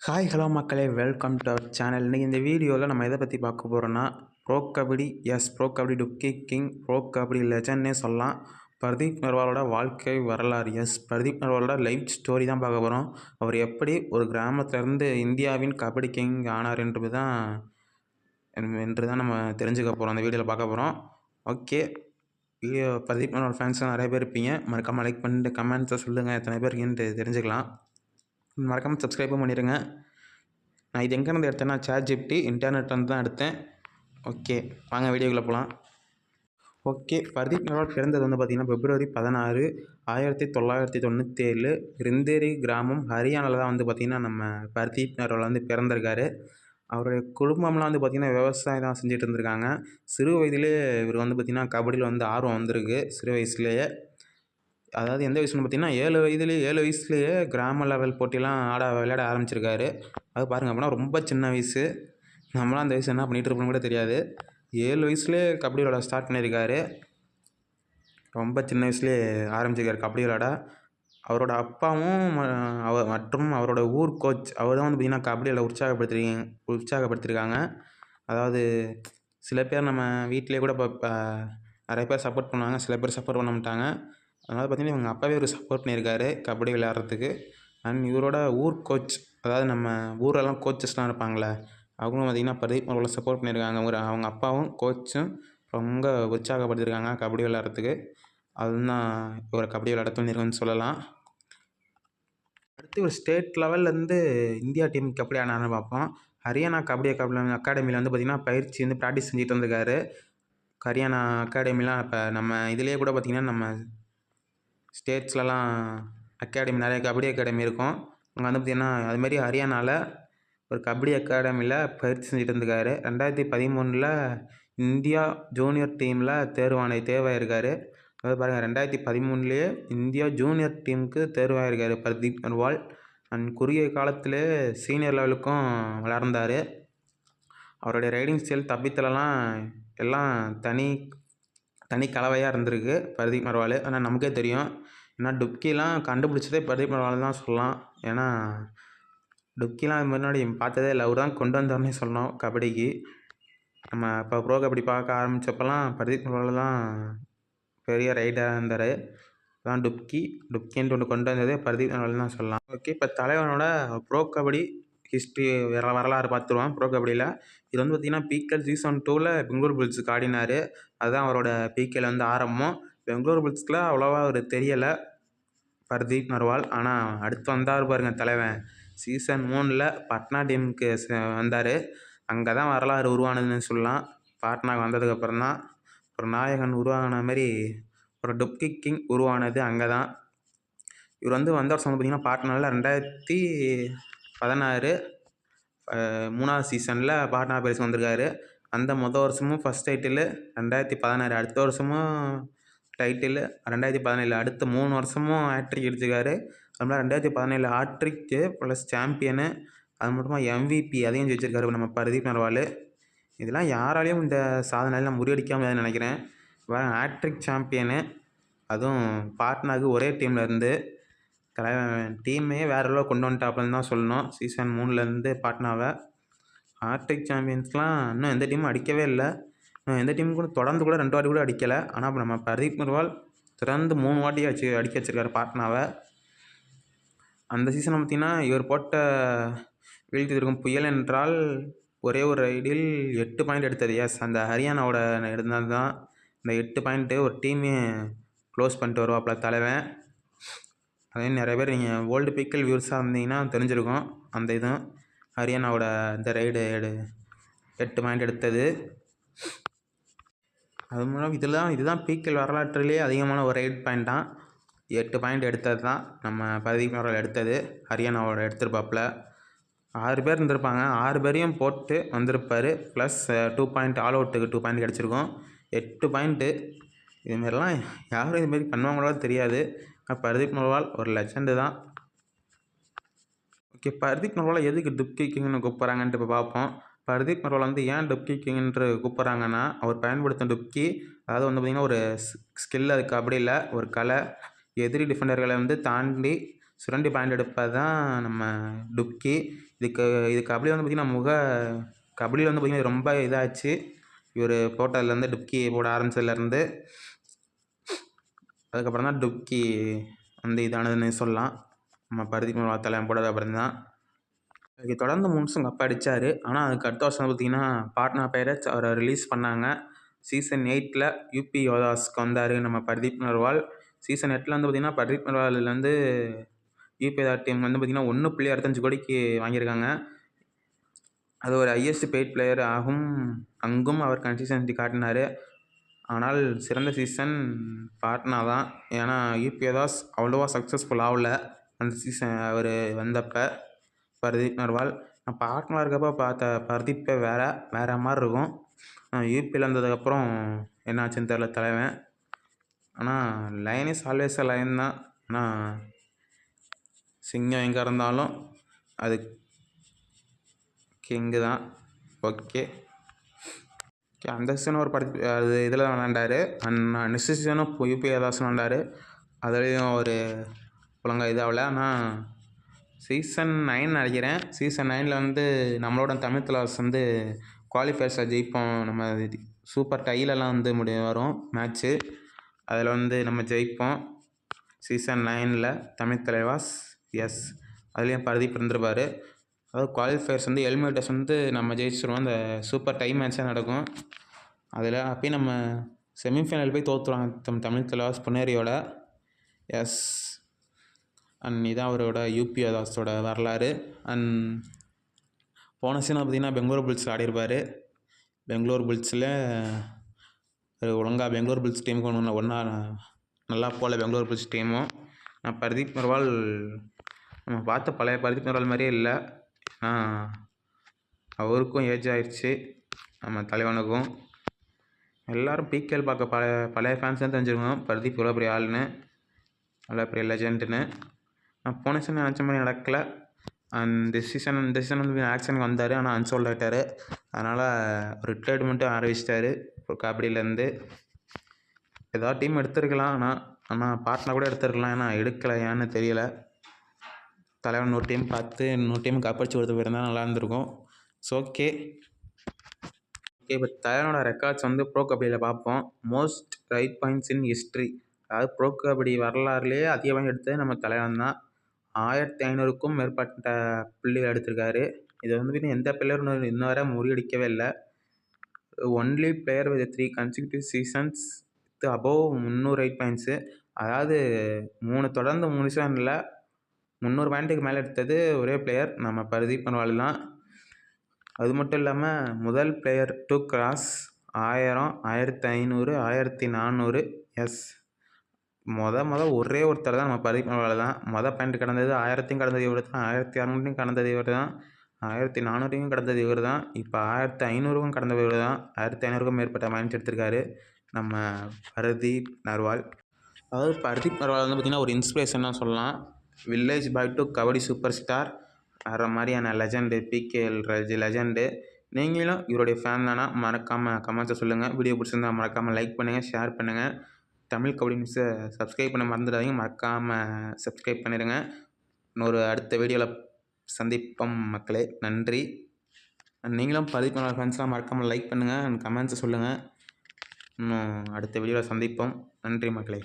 Hi hello மக்களே. Welcome to our channel இன்றைக்கி இந்த வீடியோவில் நம்ம எதை பற்றி பார்க்க போகிறோன்னா pro kabaddi yes pro kabaddi dubki king pro kabaddi லெஜன்னே சொல்லலாம். பர்தீப் நர்வாலோட வாழ்க்கை வரலாறு எஸ் பிரதீப் நர்வாலோட லைஃப் ஸ்டோரி தான் பார்க்க போகிறோம் அவர் எப்படி ஒரு கிராமத்துலேருந்து இந்தியாவின் கபடி கிங் ஆனார் என்று தான் என்று தான் நம்ம தெரிஞ்சுக்க போகிறோம் அந்த வீடியோவில் பார்க்க போகிறோம் ஓகே வீடியோ பர்தீப் நர்வால் ஃபேன்ஸ்லாம் நிறைய பேர் இருப்பீங்க. மறக்காமல் லைக் பண்ணிட்டு கமெண்ட்ஸை சொல்லுங்கள் எத்தனை பேர் இருக்குன்னு தெரிஞ்சுக்கலாம். மறக்காமல் சப்ஸ்கிரைபும் பண்ணிடுங்க நான் இது எங்கேருந்து எடுத்தேன்னா சேட் ஜிப்டி இன்டர்நெட்லேருந்து தான் எடுத்தேன். ஓகே வாங்க வீடியோக்குள்ளே போகலாம் ஓகே பர்தீப் நர்வால் பிறந்தது வந்து பார்த்திங்கன்னா பிப்ரவரி பதினாறு ஆயிரத்தி தொள்ளாயிரத்தி தொண்ணூற்றேழு ரிந்தேரி கிராமம் ஹரியானாவில் தான் வந்து பார்த்திங்கன்னா நம்ம பர்தீப் நர்வால் வந்து பிறந்திருக்காரு. அவருடைய குடும்பம்லாம் வந்து பார்த்திங்கன்னா விவசாயம் தான் செஞ்சுட்டு இருந்திருக்காங்க. சிறு வயதிலே இவர் வந்து பார்த்திங்கன்னா கபடியில் வந்து ஆர்வம் வந்திருக்கு சிறு வயசுலேயே. அதாவது எந்த வயசுன்னு பார்த்தீங்கன்னா ஏழு வயதுலேயே ஏழு வயசுலேயே கிராம லெவல் போட்டிலாம் ஆட விளையாட ஆரம்பிச்சிருக்காரு. அது பாருங்கள் அப்படின்னா ரொம்ப சின்ன வயசு. நம்மளாம் அந்த வயசு என்ன பண்ணிகிட்டு இருப்போம்னு கூட தெரியாது. ஏழு வயசுலேயே கபடி விளையாட ஸ்டார்ட் பண்ணியிருக்காரு. ரொம்ப சின்ன வயசுலேயே ஆரம்பிச்சிருக்காரு கபடி விளாட அவரோட அப்பாவும் அவர் அவ மற்றும் அவரோட ஊர் கோச் அவர் தான் வந்து பார்த்திங்கன்னா கபடியில் உற்சாகப்படுத்திருக்கீங்க. உற்சாகப்படுத்தியிருக்காங்க அதாவது சில பேர் நம்ம வீட்டிலே கூட இப்போ இப்போ நிறைய பேர் சப்போர்ட் பண்ணுவாங்க சில பேர் சப்போர்ட் பண்ண மாட்டாங்க. அதனால் பார்த்திங்கன்னா இவங்க அப்பாவே ஒரு சப்போர்ட் பண்ணியிருக்காரு கபடி விளையாடுறதுக்கு. அண்ட் இவரோட ஊர் கோச் அதாவது நம்ம ஊரெல்லாம் கோச்சஸ்லாம் இருப்பாங்களே அவங்களும் பார்த்திங்கன்னா பிரதீப் அவங்கள சப்போர்ட் பண்ணியிருக்காங்க. ஒரு அவங்க அப்பாவும் கோச்சும் ரொம்ப உற்சாகப்படுத்தியிருக்காங்க கபடி விளையாடுறதுக்கு. அதுதான் இவரை கபடி விளையாட தோணிருக்குன்னு சொல்லலாம். அடுத்து ஒரு ஸ்டேட் லெவல்லேருந்து இந்தியா டீமுக்கு கபடி ஆனான்னு பார்ப்போம். ஹரியானா கபடி கபடி அகாடமியில் வந்து பார்த்திங்கன்னா பயிற்சி வந்து ப்ராக்டிஸ் செஞ்சுட்டு வந்திருக்காரு. ஹரியானா அகாடமிலாம் இப்போ நம்ம இதுலேயே கூட பார்த்திங்கன்னா நம்ம ஸ்டேட்ஸ்லலாம் அகாடமி நிறைய கபடி அகாடமி இருக்கும். அங்கே வந்து பார்த்திங்கன்னா அதுமாரி ஹரியானாவில் ஒரு கபடி அகாடமியில் பயிற்சி செஞ்சுட்டு இருந்திருக்காரு. ரெண்டாயிரத்தி பதிமூணில் இந்தியா ஜூனியர் டீமில் தேர்வான தேர்வாயிருக்காரு. அதாவது பாருங்கள் ரெண்டாயிரத்தி பதிமூணுலேயே இந்தியா ஜூனியர் டீமுக்கு தேர்வாயிருக்காரு பிரதீப் அர்வால் அண்ட் குறுகிய காலத்திலே சீனியர் லெவலுக்கும் வளர்ந்தார். அவருடைய ரைடிங் ஸ்டைல் தப்பித்தலெல்லாம் எல்லாம் தனி தனி கலவையாக இருந்திருக்கு பிரதீப் மர்வால் ஆனால் நமக்கே தெரியும். ஏன்னா டுப்கிலாம் கண்டுபிடிச்சதே பிரதீப் மர்வால் தான் சொல்லலாம். ஏன்னா டுப்கிலாம் முன்னாடி பார்த்ததே இல்லை. அவர் தான் கொண்டு வந்தோம்னே சொல்லணும் கபடிக்கு. நம்ம இப்போ ப்ரோ கபடி பார்க்க ஆரம்பித்தப்பெல்லாம் பிரதீப் மர்வால் தான் பெரிய ரைடராக இருந்தார். தான் டுப்கி. டுப்கின்ட்டு ஒன்று கொண்டு வந்ததே பிரதீப் மர்வால் தான் சொல்லலாம். ஓகே இப்போ தலைவனோட ப்ரோ கபடி ஹிஸ்ட்ரி வர வரலாறு பார்த்துருவோம். ப்ரோ கபடியில் இது வந்து பார்த்திங்கன்னா பிகேல் சீசன் டூவில் பெங்களூர் புல்ஸுக்கு ஆடினார். அதுதான் அவரோட பிகேல வந்து ஆரம்பம். பெங்களூர் புல்ஸ்க்குலாம் அவ்வளோவா அவர் தெரியலை. பர்தீப் நர்வால். ஆனால் அடுத்து வந்தார் பாருங்க தலைவன். சீசன் மூணில் பட்னா டீமுக்கு வந்தார். அங்கே தான் வரலாறு உருவானதுன்னு சொல்லலாம். பாட்னாக்கு வந்ததுக்கப்புறம் தான் ஒரு நாயகன் உருவான மாதிரி ஒரு டுப்கி கிங் உருவானது அங்கே தான் இவர் வந்து வந்த வருஷம் வந்து பார்த்திங்கன்னா பாட்னாவில் ரெண்டாயிரத்தி பதினாறு மூணாவது சீசனில் பாட்னா பரிசு வந்திருக்காரு. அந்த மொதல் வருஷமும் ஃபஸ்ட் டைட்டிலு ரெண்டாயிரத்தி பதினாறு அடுத்த வருஷமும் டைட்டிலு ரெண்டாயிரத்தி பதினேழு அடுத்த மூணு வருஷமும் ஹேட்ரிக் அடிச்சிருக்காரு அதுமாதிரி ரெண்டாயிரத்தி பதினேழு ஹாட்ரிக்கு ப்ளஸ் சாம்பியனு அது மட்டுமா எம்விபி அதையும் ஜெயிச்சிருக்காரு நம்ம பரதீப் நர்வால். இதெல்லாம் யாராலையும் இந்த சாதனையெல்லாம் முறியடிக்க முடியாதுன்னு நினைக்கிறேன். ஹேட்ரிக் சாம்பியனு அதுவும் பாட்னாக்கு ஒரே டீமில் இருந்து தலைவன் டீம்மே வேறு லெவலில் கொண்டு வந்துட்டாப்புலன்னு தான் சொல்லணும். சீசன் மூணுலேருந்து பாட்னாவை. ஆர்டிக் சாம்பியன்ஸ்லாம் இன்னும் எந்த டீமும் அடிக்கவே இல்லை. இன்னும் எந்த டீமும் கூட தொடர்ந்து கூட ரெண்டு வாட்டி கூட அடிக்கலை. ஆனால் இப்போ நம்ம பிரதீப் நர்வால் தொடர்ந்து மூணு வாட்டி வச்சு அடிக்க வச்சிருக்காரு பாட்னாவை. அந்த சீசனை பார்த்திங்கன்னா இவர் போட்ட வீழ்த்தி இருக்கும் புயல் என்றால் ஒரே ஒரு ரைடில் எட்டு பாயிண்ட் எடுத்தது. எஸ் அந்த ஹரியானாவோட இருந்தால் தான் இந்த எட்டு பாயிண்ட்டு ஒரு டீமே க்ளோஸ் பண்ணிட்டு வருவாப்புல தலைவன். அதே நிறைய பேர் நீங்கள் ஓல்டு பீக்கிள் வியூர்ஸாக இருந்தீங்கன்னா தெரிஞ்சிருக்கும் அந்த இதுவும் ஹரியானாவோட இந்த ரைடு எடு எட்டு பாயிண்ட் எடுத்தது. அது மூலம் இதெல்லாம் இதுதான் பீக்கல் வரலாற்றிலே அதிகமான ஒரு ரைட் பாயிண்ட் தான். எட்டு பாயிண்ட் எடுத்தது தான். நம்ம பதிமூறால் எடுத்தது. ஹரியானாவோட எடுத்திருப்பாப்புல. ஆறு பேர் இருந்திருப்பாங்க. ஆறு பேரையும் போட்டு வந்திருப்பார். ப்ளஸ் டூ பாயிண்ட் ஆல் அவுட்டுக்கு டூ பாயிண்ட் கிடச்சிருக்கும். எட்டு பாயிண்ட்டு இதுமாரிலாம் யாரும் இதுமாரி பண்ணுவாங்களோ தெரியாது. பர்தீப் நர்வால் ஒரு லெஜண்டு தான். ஓகே பர்தீப் நர்வாலை எதுக்கு டிப் கிங்னு கூப்பிட்றாங்கன்ட்டு இப்போ பார்ப்போம் பர்தீப் நர்வால் வந்து ஏன் டிப் கிங்ன்று கூப்பிட்றாங்கன்னா அவர் பயன்படுத்தும் டுப்கி அதாவது வந்து பார்த்திங்கன்னா ஒரு ஸ்கில் அது கபடியில் ஒரு கலை எதிரி டிஃபெண்டர்களை வந்து தாண்டி சுரண்டி பாயிண்ட் எடுப்பது தான் நம்ம டுப்கி இதுக்கு இது கபடி வந்து பார்த்திங்கன்னா முக கபடியில் வந்து பார்த்திங்கன்னா ரொம்ப இதாச்சு. இவர் போட்டதுலேருந்து டுப்கி போட ஆரம்பிச்சதுலேருந்து அதுக்கப்புறம் தான் டுப்கி வந்து இதானதுன்னு சொல்லலாம். நம்ம பருத்தி தலைவன் போடாத அப்புறம் தான் அதுக்கு தொடர்ந்து மூணு வருஷம் கப் அடித்தார் ஆனால் அதுக்கு அடுத்த வருஷம் பார்த்தீங்கன்னா பாட்னா பைரட்ஸ் அவரை ரிலீஸ் பண்ணாங்க. சீசன் எயிட்டில் யூபி யோதாஸ்க்கு வந்தார் நம்ம பர்தீப் நர்வால். சீசன் எட்டில் வந்து பார்த்திங்கன்னா பர்தீப் நர்வால்லேருந்து யூபி யோதா டீம் வந்து பார்த்திங்கன்னா ஒன்று புள்ளி அறுபத்தஞ்சு கோடிக்கு வாங்கியிருக்காங்க. அது ஒரு ஹையஸ்ட் பெய்ட் பிளேயர் ஆகும். அங்கும் அவர் கன்சிஸ்டன்சி காட்டினார். ஆனால் சிறந்த சீசன் பாட்னா தான். ஏன்னா யூபி தாஸ் அவ்வளோவா சக்ஸஸ்ஃபுல் ஆகல. அந்த சீசன் அவர் வந்தப்போ. பர்தீப் நர்வால். நான் பாட்னா இருக்கப்போ பார்த்த பர்தீப்பே வேறு வேறு மாதிரி இருக்கும். யூபியில் வந்ததுக்கப்புறம் என்னாச்சுன்னு தெரில தலைவன். ஆனால் line is always a line தான். ஆனால் சிங்கம் எங்கே இருந்தாலும் அது கிங்கு தான். ஓகே அந்த ஒரு படத்து அது இதில் விளாண்டார். அண்ட் நெக்ஸ்ட் சீசனும் யூபி ஏதாச்சும் விளாண்டார். அதுலேயும் ஒரு ஒழுங்கா இதாகல. ஆனால் சீசன் நைன் நினைக்கிறேன். சீசன் நைனில் வந்து நம்மளோட தமிழ் கிளாஸ் வந்து குவாலிஃபயர்ஸில் ஜெயிப்போம். நம்ம சூப்பர் டைலெல்லாம் வந்து முடிய வரும் மேட்ச்சு அதில் வந்து நம்ம ஜெயிப்போம். சீசன் நைனில் தமிழ் தலைவாஸ் எஸ் அதுலேயும் பரதீப் இருந்திருப்பார். அதாவது குவாலிஃபயர்ஸ் வந்து எலிமினேட்டர்ஸ் வந்து நம்ம ஜெயிச்சிருவோம். அந்த சூப்பர் டைம் மேட்ச்சாக நடக்கும். அதில் அப்பயும் நம்ம செமிஃபைனல் போய் தோற்றுருவாங்க தம் தமிழ் தலைவாஸ் பொன்னேரியோட. எஸ் அண்ட் இதான் அவரோட யூபி தாஸோட வரலாறு. அண்ட் போன சீசன் பார்த்தீங்கன்னா பெங்களூர் புல்ஸ் ஆடிருப்பார். பெங்களூர் புல்ஸில் ஒழுங்காக பெங்களூர் புல்ஸ் டீமுக்கு ஒன்று ஒன்றா நல்லா போகல பெங்களூர் புல்ஸ் டீமும் நான் பர்தீப் நர்வால் நம்ம பார்த்த பழைய பர்தீப் நர்வால் மாதிரியே இல்லை. அவருக்கும் ஏஜ் ஆயிடுச்சு நம்ம தலைவனுக்கும். எல்லோரும் பிகேஎல் பார்க்க பழைய பழைய ஃபேன்ஸ் தான் பிரதீப் பர்தீப் இவ்வளோ பெரிய ஆளுன்னு. நல்லா பெரிய லெஜெண்டுன்னு நான் போன சீசன் நினச்ச மாதிரி நடக்கலை. அண்ட் சீசன் இந்த சீசன் வந்து ஆக்ஷனுக்கு வந்தார். ஆனால் அன்சோல்ட் ஆகிட்டார் அதனால் ரிட்டையர்மெண்ட்டும் ஆரம்பிச்சிட்டாரு. இப்போ கபடியிலேருந்து ஏதாவது டீம் எடுத்துருக்கலாம். ஆனால் ஆனால் பார்ட்னர் கூட எடுத்துருக்கலாம். ஏன்னா எடுக்கலை ஏன்னு தெரியல. தலைவன் இன்னொரு டீம் பார்த்து இன்னொரு டீம் கப்படிச்சு கொடுத்து போயிருந்தால் நல்லா இருந்திருக்கும். ஸோ ஓகே ஓகே இப்போ தலைவனோட ரெக்கார்ட்ஸ் வந்து ப்ரோ கபடியில் பார்ப்போம். Most raid points in history அதாவது ப்ரோ கபடி வரலாறுலேயே அதிகமாக எடுத்தது நம்ம தலைவன் தான். ஆயிரத்தி ஐநூறுக்கும் மேற்பட்ட பிள்ளைகள் எடுத்திருக்காரு. இதை வந்து எந்த பிள்ளையரும் இன்ன வரை முறியடிக்கவே இல்லை. Only player with three consecutive seasons with above முந்நூறு ரைட் பாயிண்ட்ஸு அதாவது மூணு தொடர்ந்து மூணு சீசனில் முந்நூறு பாயிண்ட்டுக்கு மேலே எடுத்தது ஒரே பிளேயர் நம்ம பரதீப் பன்வால் தான். அது மட்டும் இல்லாமல் முதல் பிளேயர் டூ கிராஸ் ஆயிரம் ஆயிரத்தி ஐநூறு ஆயிரத்தி நானூறு எஸ் மொதல் மொதல் ஒரே ஒருத்தர் தான் நம்ம பரதீப் பன்வால் தான். மொதல் பாயிண்ட் கடந்தது ஆயிரத்தையும் கடந்தது இவர் தான். ஆயிரத்தி அறநூறையும் கடந்தது இவர் தான். ஆயிரத்தி நானூறையும் கடந்தது இவர் தான். இப்போ ஆயிரத்தி ஐநூறுக்கும் கடந்தது இவர் தான். ஆயிரத்தி ஐநூறுக்கும் மேற்பட்ட மைண்ட்ஸ் எடுத்திருக்காரு நம்ம பரதீப் நர்வால். அதாவது பரதீப் நர்வால் வந்து பார்த்திங்கன்னா ஒரு இன்ஸ்பிரேஷன் தான் சொல்லலாம். Village boy to kabaddi super star வர மாதிரியான லெஜண்டு பிகேஎல் லெஜண்டு. நீங்களும் இவருடைய ஃபேன் தானா? மறக்காமல் கமெண்ட்ஸை சொல்லுங்கள் வீடியோ பிடிச்சிருந்தா மறக்காமல் லைக் பண்ணுங்கள் ஷேர் பண்ணுங்கள் தமிழ் கபடி நியூஸை சப்ஸ்கிரைப் பண்ண மறந்துடாதீங்க. மறக்காமல் சப்ஸ்கிரைப் பண்ணிடுங்க இன்னொரு அடுத்த வீடியோவில் சந்திப்போம் மக்களே. நன்றி. நீங்களும் பதிவு ஃப்ரெண்ட்ஸ்லாம் மறக்காமல் லைக் பண்ணுங்கள் அண்ட் கமெண்ட்ஸை சொல்லுங்கள் இன்னும் அடுத்த வீடியோவில் சந்திப்போம். நன்றி மக்களே.